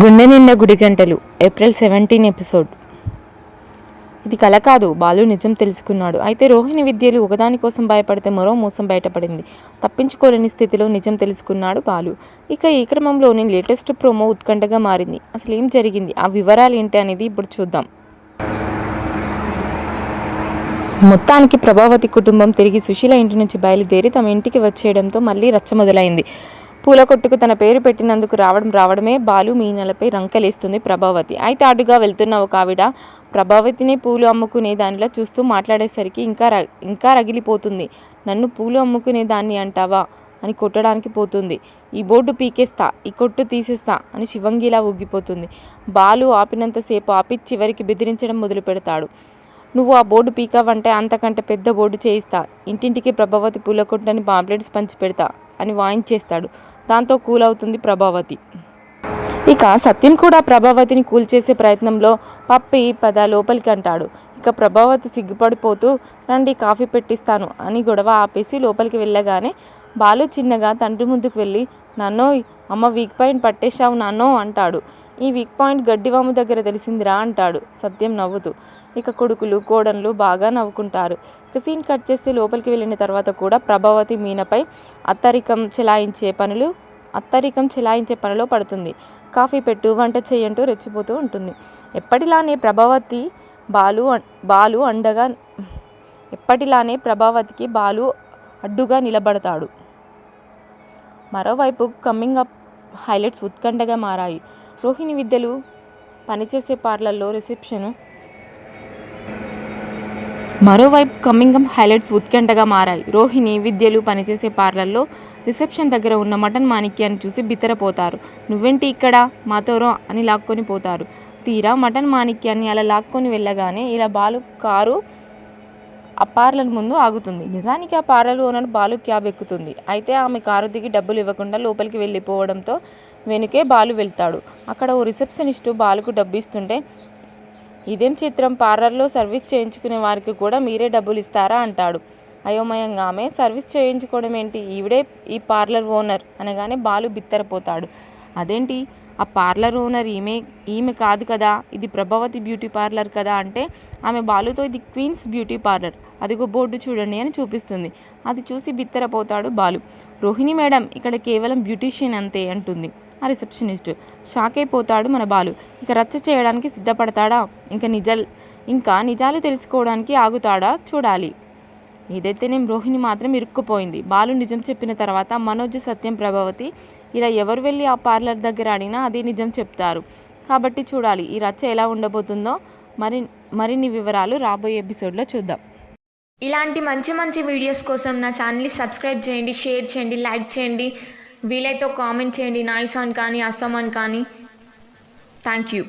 Gunde Ninda Gudi Gantalu. April seventeen episode. ఇది కల కాదు బాలు నిజం తెలుసుకున్నాడు. అయితే రోహిణి విద్యలు ఒకదాని కోసం భయపడితే మరో మోసం బయటపడింది. తప్పించుకోలేని స్థితిలో నిజం తెలుసుకున్నాడు బాలు. ఇక ఈ క్రమంలోనే లేటెస్ట్ ప్రోమో ఉత్కంఠగా మారింది. అసలు ఏం జరిగింది? ఆ వివరాలు ఏంటి అనేది ఇప్పుడు చూద్దాం. మొత్తానికి ప్రభావతి కుటుంబం తిరిగి సుశీల ఇంటి నుంచి బయలుదేరి తమ ఇంటికి వచ్చేయడంతో మళ్ళీ రచ్చ మొదలైంది. పూల కొట్టుకు తన పేరు పెట్టినందుకు రావడం రావడమే బాలు మీనలపై రంకలేస్తుంది ప్రభావతి. అయితే అటుగా వెళ్తున్న ఒక ఆవిడ ప్రభావతిని పూలు అమ్ముకునే దానిలా చూస్తూ మాట్లాడేసరికి ఇంకా ఇంకా రగిలిపోతుంది. నన్ను పూలు అమ్ముకునే దాన్ని అంటావా? అని కొట్టడానికి పోతుంది. ఈ బోర్డు పీకేస్తా ఈ కొట్టు తీసేస్తా అని శివంగిలా ఊగిపోతుంది. బాలు ఆపినంతసేపు ఆపి చివరికి బెదిరించడం మొదలు పెడతాడు. నువ్వు ఆ బోర్డు పీకావంటే అంతకంటే పెద్ద బోర్డు చేయిస్తా. ఇంటింటికి ప్రభావతి పూల కొట్టని పాంప్లెట్స్ పంచి పెడతా అని వాయించేస్తాడు దాంతో కూల్ అవుతుంది ప్రభావతి. ఇక సత్యం కూడా ప్రభావతిని కూల్ చేసే ప్రయత్నంలో పప్పి పద లోపలికి అంటాడు. ఇక ప్రభావతి సిగ్గుపడిపోతూ రండి కాఫీ పెట్టిస్తాను అని గొడవ ఆపేసి లోపలికి వెళ్ళగానే బాలు చిన్నగా తండ్రి ముందుకు వెళ్ళి నన్నో అమ్మ వీక్ పాయింట్ పట్టేశావు నాన్నో అంటాడు. ఈ వీక్ పాయింట్ గడ్డివాము దగ్గర తెలిసిందిరా అంటాడు. సత్యం నవ్వుతూ. ఇక కొడుకులు కోడన్లు బాగా నవ్వుకుంటారు. ఇక సీన్ కట్ చేస్తే లోపలికి వెళ్ళిన తర్వాత కూడా ప్రభావతి మీనపై అత్తరికం చెలాయించే పనులు అత్తరికం చెలాయించే పనిలో పడుతుంది. కాఫీ పెట్టు వంట చేయంటూ రెచ్చిపోతూ ఉంటుంది. ఎప్పటిలానే ప్రభావతి బాలు బాలు అండగా ఎప్పటిలానే ప్రభావతికి బాలు అడ్డుగా నిలబడతాడు. మరోవైపు కమ్మింగ్ అప్ హైలైట్స్ ఉత్కంఠగా మారాయి. రోహిణి విద్యలు పనిచేసే పార్లర్లో రిసెప్షన్. మరోవైపు కమ్మింగ్ హైలైట్స్ ఉత్కంఠగా మారాయి. రోహిణి విద్యలు పనిచేసే పార్లర్లో రిసెప్షన్ దగ్గర ఉన్న మటన్ మాణిక్యాన్ని చూసి బిత్తరపోతారు. నువ్వేంటి ఇక్కడ? మాతోరో అని లాక్కొని పోతారు. తీరా మటన్ మాణిక్యాన్ని అలా లాక్కొని వెళ్ళగానే ఇలా బాలు కారు ఆ పార్లర్ ముందు ఆగుతుంది. నిజానికి ఆ పార్లర్ ఓనర్ బాలు క్యాబ్ ఎక్కుతుంది. అయితే ఆమె కారు దిగి డబ్బులు ఇవ్వకుండా లోపలికి వెళ్ళిపోవడంతో వెనుకే బాలు వెళ్తాడు. అక్కడ ఓ రిసెప్షనిస్టు బాలుకు డబ్బు ఇస్తుంటే ఇదేం చిత్రం? పార్లర్లో సర్వీస్ చేయించుకునే వారికి కూడా మీరే డబ్బులు ఇస్తారా? అంటాడు. అయోమయంగా ఆమె సర్వీస్ చేయించుకోవడం ఏంటి? ఈవిడే ఈ పార్లర్ ఓనర్ అనగానే బాలు బిత్తరపోతాడు. అదేంటి? ఆ పార్లర్ ఓనర్ ఈమె ఈమె కాదు కదా? ఇది ప్రభావతి బ్యూటీ పార్లర్ కదా? అంటే ఆమె బాలుతో ఇది క్వీన్స్ బ్యూటీ పార్లర్. అదిగో బోర్డు చూడండి అని చూపిస్తుంది. అది చూసి బిత్తరపోతాడు బాలు. రోహిణి మేడం ఇక్కడ కేవలం బ్యూటీషియన్ అంతే అంటుంది. ఆ రిసెప్షనిస్ట్. షాక్ అయిపోతాడు మన బాలు. ఇక రచ్చ చేయడానికి సిద్ధపడతాడా? ఇంకా నిజాలు ఇంకా నిజాలు తెలుసుకోవడానికి ఆగుతాడా? చూడాలి. ఏదైతేనేం రోహిణి మాత్రం ఇరుక్కుపోయింది. బాలు నిజం చెప్పిన తర్వాత మనోజ్ సత్యం ప్రభావతి ఇలా ఎవరు వెళ్ళి ఆ పార్లర్ దగ్గర ఆడినా అదే నిజం చెప్తారు. కాబట్టి చూడాలి ఈ రచ్చ ఎలా ఉండబోతుందో. మరి మరిన్ని వివరాలు రాబోయే ఎపిసోడ్లో చూద్దాం. ఇలాంటి మంచి మంచి వీడియోస్ కోసం నా ఛానల్ని సబ్స్క్రైబ్ చేయండి షేర్ చేయండి లైక్ చేయండి. వీలైతే కామెంట్ చేయండి. నాయిస్ అని కానీ అస్సాం అని కానీ. Thank you